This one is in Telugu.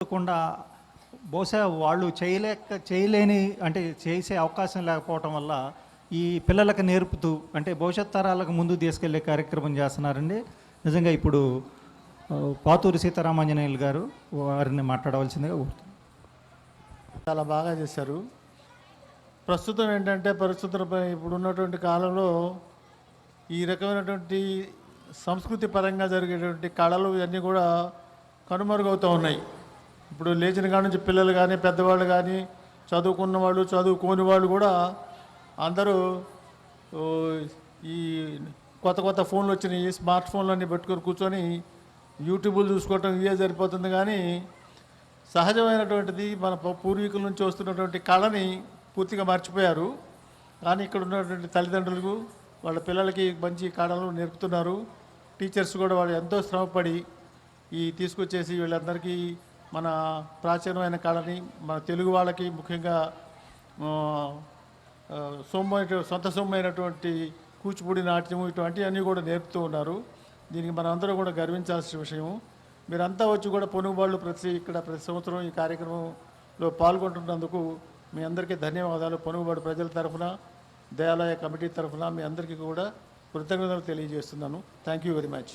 చేయకుండా బహుశా వాళ్ళు చేయలేక చేయలేని అంటే చేసే అవకాశం లేకపోవటం వల్ల ఈ పిల్లలకు నేర్పుతూ అంటే భవిష్యత్ తరాలకు ముందు తీసుకెళ్ళే కార్యక్రమం చేస్తున్నారండి. నిజంగా ఇప్పుడు పాతూరి సీతారామాంజనేయులు గారు వారిని మాట్లాడవలసిందిగా కోరుతున్నాను. చాలా బాగా చేశారు. ప్రస్తుతం ఏంటంటే పరిస్థితులపై ఇప్పుడు ఉన్నటువంటి కాలంలో ఈ రకమైనటువంటి సంస్కృతి పరంగా జరిగేటువంటి కళలు ఇవన్నీ కూడా కనుమరుగవుతూ ఉన్నాయి. ఇప్పుడు లేచిన కాడ నుంచి పిల్లలు కానీ పెద్దవాళ్ళు కానీ చదువుకున్న వాళ్ళు చదువుకోని వాళ్ళు కూడా అందరూ ఈ కొత్త కొత్త ఫోన్లు వచ్చినాయి. స్మార్ట్ ఫోన్లు అన్నీ పెట్టుకొని కూర్చొని యూట్యూబ్లు చూసుకోవటం ఇవే సరిపోతుంది. కానీ సహజమైనటువంటిది మన పూర్వీకుల నుంచి వస్తున్నటువంటి కళని పూర్తిగా మర్చిపోయారు. కానీ ఇక్కడ ఉన్నటువంటి తల్లిదండ్రులకు వాళ్ళ పిల్లలకి మంచి కళలు నేర్పుతున్నారు. టీచర్స్ కూడా వాళ్ళు ఎంతో శ్రమపడి ఈ తీసుకొచ్చేసి వీళ్ళందరికీ మన ప్రాచీనమైన కళని మన తెలుగు వాళ్ళకి ముఖ్యంగా సొమ్మైన సొంత సొమ్మైనటువంటి కూచిపూడి నాట్యము ఇటువంటివన్నీ కూడా నేర్పుతూ ఉన్నారు. దీనికి మనందరూ కూడా గర్వించాల్సిన విషయం మీరంతా వచ్చి కూడా పొనుగుబాళ్ళు ప్రతి ఇక్కడ ప్రతి సంవత్సరం ఈ కార్యక్రమంలో పాల్గొంటున్నందుకు మీ అందరికీ ధన్యవాదాలు. పొనుగుబాడు ప్రజల తరఫున దేవాలయ కమిటీ తరఫున మీ అందరికీ కూడా కృతజ్ఞతలు తెలియజేస్తున్నాను. Thank you very much